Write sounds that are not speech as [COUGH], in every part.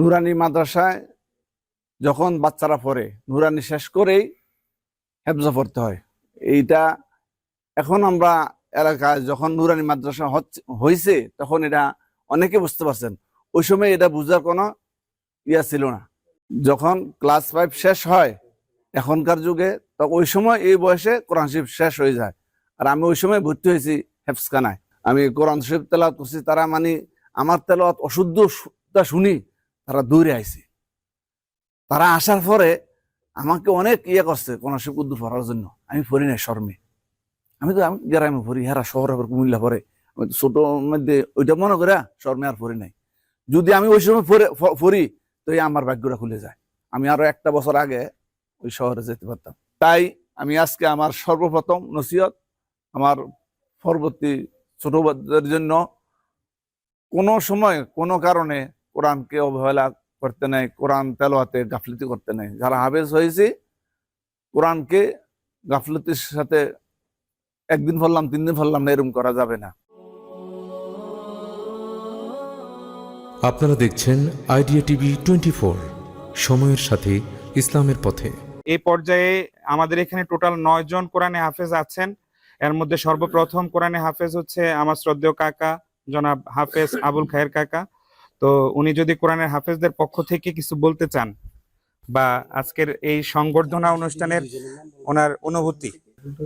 নুরানি মাদ্রাসায় যখন বাচ্চারা পড়ে, নুরানি শেষ করেই হেফজা পড়তে হয়। এইটা এখন আমরা এলাকায় যখন নুরানি মাদ্রাসা হয়েছে তখন এটা অনেকে বুঝতে পারছেন। ওই সময় এটা বুঝার কোনো ইয়া ছিল না। যখন ক্লাস ফাইভ শেষ হয় এখনকার যুগে, তো ওই সময় এই বয়সে কোরআন শরীফ শেষ হয়ে যায়। আর আমি ওই সময় ভর্তি হয়েছি হেফসখানায় আমি কোরআন শরীফ তেলাওয়াত করছি, তারা মানে আমার তেলাওয়াত অশুদ্ধ শুনি। তারা দূরে আইছে। তারা আসার পরে আমাকে অনেক ইয়ে করছে শরীফ উদ্দুর পড়ার জন্য। আমি পড়ি নাই শর্মে। আমি তো আমি গ্রামে পড়ি, হেরা শহরে কুমিল্লা পড়ে। আমি তো ছোট মধ্যে ওইটা মনে করে শর্মে আর পড়ি নাই। যদি আমি ওই সময় পড়ে- তো আমার ভাগ্যটা খুলে যায়। আমি আরও একটা বছর আগে ওই শহরে যেতে পারতাম। তাই আমি আজকে আমার সর্বপ্রথম নসিহত আমার পরবর্তী ছোটদের জন্য কোনো সময় কোনো কারণে কোরআনকে অবহেলা করতে নেই কোরআন তেলোয়াতে গাফলতি করতে নেই। যারা হাফেজ হয়েছে কোরআনকে গাফলতির সাথে একদিন ফললাম তিন দিন ফললাম না এরকম করা যাবে না। আপনারা দেখছেন আইডিয়া টিভি টোয়েন্টি ফোর সময়ের সাথে ইসলামের পথে। এ পর্যায়ে আমাদের এখানে টোটাল নয় জন কোরআনে হাফেজ আছেন। এর মধ্যে সর্বপ্রথম কোরআনে হাফেজ হচ্ছে আমার শ্রদ্ধেয় কাকা জনাব হাফেজ আবুল খায়ের কাকা। তো উনি যদি কোরআনের হাফেজদের পক্ষ থেকে কিছু বলতে চান বা আজকের এই সংবর্ধনা অনুষ্ঠানের ওনার অনুভূতি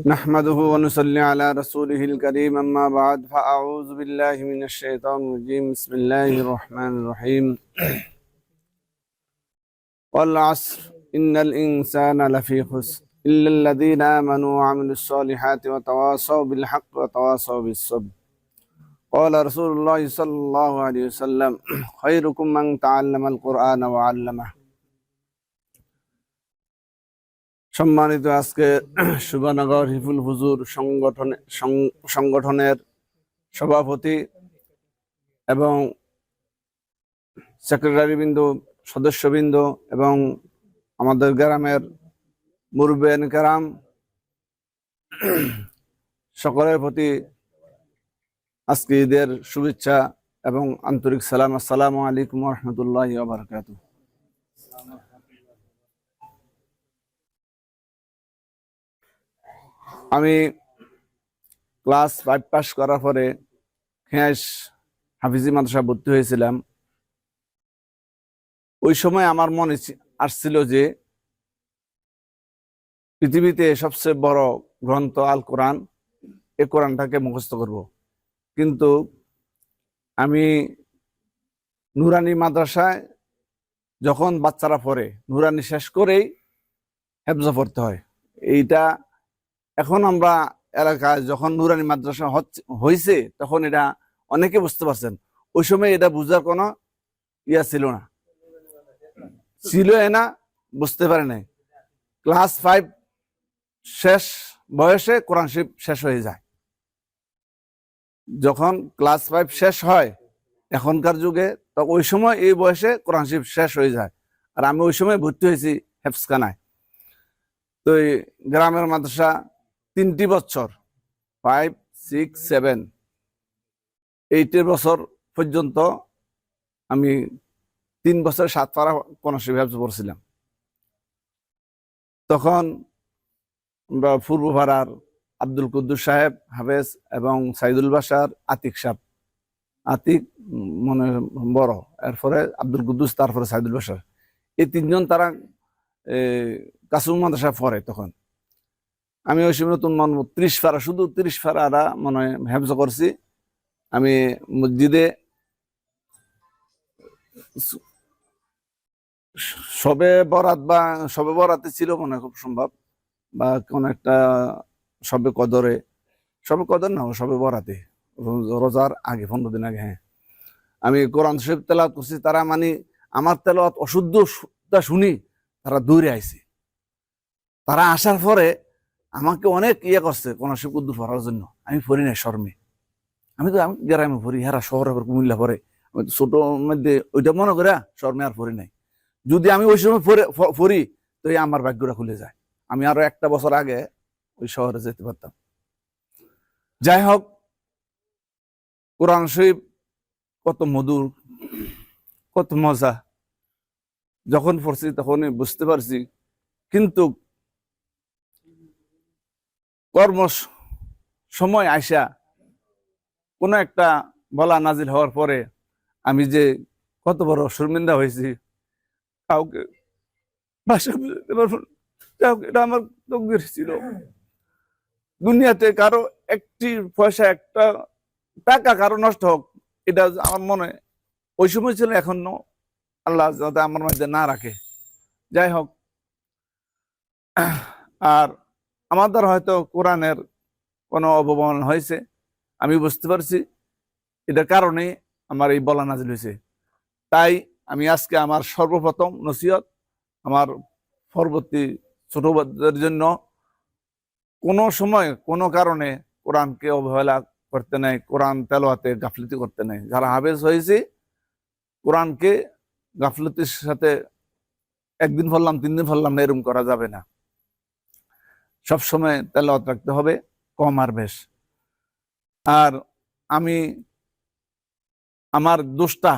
نحمده ونصلي على رسوله الكريم أما بعد فأعوذ بالله من الشيطان الرجيم بسم الله الرحمن الرحيم والعصر إن الإنسان لفي خسر إلا الذين آمنوا وعملوا الصالحات وتواصوا بالحق وتواصوا بالصبر قال رسول الله صلى الله عليه وسلم خيركم من تعلم القرآن وعلمه সম্মানিত আজকে সুবনগর হিফুল হুজুর সংগঠনে সং- সংগঠনের সভাপতি এবং সেক্রেটারিবৃন্দ সদস্যবৃন্দ এবং আমাদের গ্রামের মুরবেন কারাম সকলের প্রতি আজকে ঈদের শুভেচ্ছা এবং আন্তরিক সালাম। আসসালামু আলাইকুম রহমতুল্লাহ বারকাত আমি ক্লাস ফাইভ পাস করার পরে খেয়াস হাফিজি মাদ্রাসা ভর্তি হয়েছিলাম। ওই সময় আমার মনে আসছিল যে পৃথিবীতে সবচেয়ে বড় গ্রন্থ আল কোরআন এই কোরআনটাকে মুখস্থ করব। কিন্তু আমি নুরানি মাদ্রাসায় যখন বাচ্চারা পড়ে, নুরানি শেষ করেই হেফজা পড়তে হয়। এইটা এখন আমরা এলাকায় যখন নুরানি মাদ্রাসা হয়েছে তখন এটা অনেকে বুঝতে পারছেন। ওই সময় এটা বুঝার কোনো ইয়া ছিল না। ছিল না, বুঝতে পারে নাই। ক্লাস ফাইভ শেষ বয়সে কোরআন শরীফ শেষ হয়ে যায়। যখন ক্লাস ফাইভ শেষ হয়, এখনকার যুগে, তো ওই সময় এই বয়সে কোরআন শরীফ শেষ হয়ে যায়। আর আমি ওই সময় ভর্তি হয়েছি হেফসখানায় তো এই গ্রামের মাদ্রাসা তিনটি বছর ফাইভ সিক্স সেভেন এইটের বছর পর্যন্ত আমি তিন বছর সাত পাড়া কনসি ব্যবসা করছিলাম তখন আমরা পূর্ব পাড়ার আব্দুল কুদ্দুস সাহেব, হাফেজ, এবং সাইদুল বাসার আতিক সাহেব। আতিক মনে বড়, এরপরে আব্দুল কুদ্দুস, তারপরে সাইদুল বাসার এই তিনজন তারা কাসুম মাদ্রাসা পড়ে তখন। আমি ওই সময় নতুন মন ত্রিশ ফারা, শুধু ত্রিশ ফারা মনে হয় হেফজ করছি। আমি মসজিদে সবে বরাত বা, সবে বরাতে ছিল মনে খুব সম্ভব, বা কোন একটা সবে কদরে, সবে কদর না, সবে বরাতে, রোজ- রোজার আগে, পনেরো দিন আগে হ্যাঁ। আমি কোরআন শরীফ তেলাওয়াত করছি, তারা মানে আমার তেলাওয়াত অশুদ্ধ শু- শুনি, তারা দূরে আইছে। তারা আসার পরে আমাকে অনেক ইয়ে করছে কোন শিবুদ্দু পড়ার জন্য। আমি পড়ি নাই শর্মে। আমি তো আমি গ্রামে পড়ি, হেরা শহরে কুমিল্লা পড়ে। আমি তো ছোট মধ্যে, ওইটা মনে করে শর্মে আর পড়ি নাই। যদি আমি ওই সময় পড়ি তো আমার ভাগ্যটা খুলে যায়। আমি আরও একটা বছর আগে ওই শহরে যেতে পারতাম। যাই হোক, কোরআন শরীফ কত মধুর, কত মজা। যখন পড়ছি তখনই বুঝতে পারছি, কিন্তু কর্ম সময় আইসা কোনো একটা বলা নাজিল হওয়ার পরে আমি যে কত বড় শর্মিন্দা হয়েছি, কাউকে ভাষা বুঝতে এটা আমার তকদির ছিল। দুনিয়াতে কারও একটি পয়সা, একটা টাকা কারও নষ্ট হোক, এটা আমার মনে ওই সময় ছিল এখনও আল্লাহ যাতে আমার মধ্যে না রাখে। যাই হোক, আর আমাদের হয়তো কোরআনের কোনো অবমাননা হয়েছে, আমি বুঝতে পারছি। এটার কারণে আমার এই বলা নাজিল হয়েছে। তাই আমি আজকে আমার সর্বপ্রথম নসিহত, আমার পরবর্তী ছোটদের জন্য কোনো সময়, কোনো কারণে কোরআনকে অবহেলা করতে নেই, কোরআন তেলোয়াতে গাফলিতি করতে নেই। যারা হাফেজ হয়েছে, কোরআনকে গাফলতির সাথে একদিন ফললাম তিন দিন ফললাম না, এরকম করা যাবে না। সবসময় তেলাওয়াত রাখতে হবে, কম আর বেশ। আর আমি, আমার দোষটা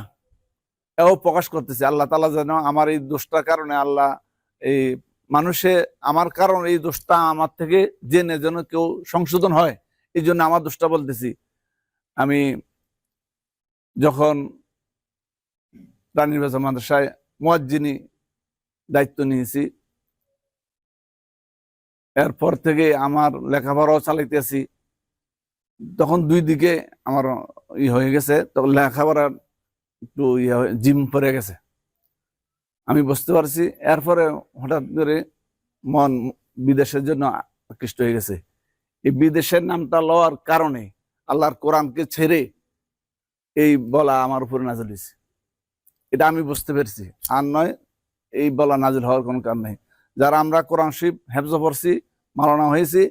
এও প্রকাশ করতেছি। আল্লাহ তালা যেন আমার এই দোষটার কারণে আল্লাহ এই মানুষে আমার কারণ এই দোষটা আমার থেকে জেনে যেন কেউ সংশোধন হয়, এই জন্য আমার দোষটা বলতেছি। আমি যখন রানীর মাদ্রাসায় মোয়াজ্জিনী দায়িত্ব নিয়েছি, এরপর থেকে আমার লেখাপড়াও চালাইতেছি তখন দুই দিকে আমার ই হয়ে গেছে, তখন লেখাপড়ার একটু ইয়ে জিম পড়ে গেছে। আমি বুঝতে পারছি, এরপরে হঠাৎ করে মন বিদেশের জন্য আকৃষ্ট হয়ে গেছে। এই বিদেশের নামটা লওয়ার কারণে আল্লাহর কোরআনকে ছেড়ে এই বলা আমার উপরে নাজল হয়েছে। এটা আমি বুঝতে পেরেছি। আর নয়, এই বলা নাজিল হওয়ার কোনো কারণ নেই। যারা আমরা কোরআন শিব হেফজ পড়ছি মালানা হয়েছি,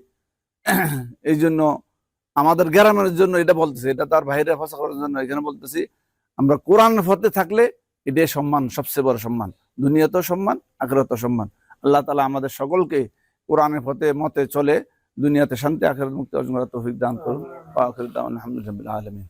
[CLEARS THROAT] এই জন্য আমাদের গ্রামের জন্য এটা বলতেছি, এটা তার বাইরে ফসা করার জন্য এখানে বলতেছি, আমরা কোরআন ফতে থাকলে এটাই সম্মান, সবচেয়ে বড় সম্মান। দুনিয়াতেও সম্মান আখেরাত সম্মান। আল্লাহ তালা আমাদের সকলকে কোরআনের ফতে মতে চলে, দুনিয়াতে শান্তি, আখেরাত মুক্তি অর্জন করা তৌফিক দান করুন। আলহামদুলিল্লাহ আলমিন।